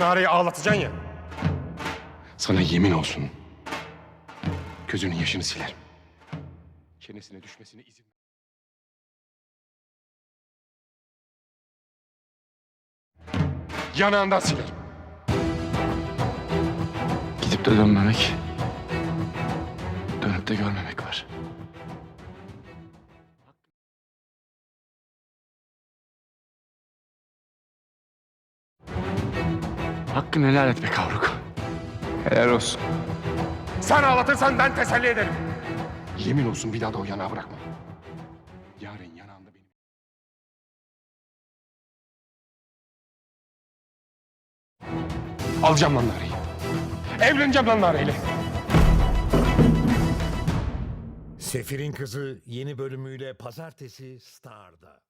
Nare'yi ağlatacaksın ya. Sana yemin olsun. Gözünün yaşını silerim. Çenesine düşmesine izin Yanağından silerim. Gidip de dönmemek. Dönüp de görmemek var. Hakkını helal et be kavruk. Helal olsun. Sen ağlatırsan ben teselli ederim. Yemin olsun bir daha da o yanağı bırakma. Yarın yanağında benim. Alacağım lan Nare'yi. Evleneceğim lan Nare'yle. Sefir'in Kızı yeni bölümüyle pazartesi Star'da.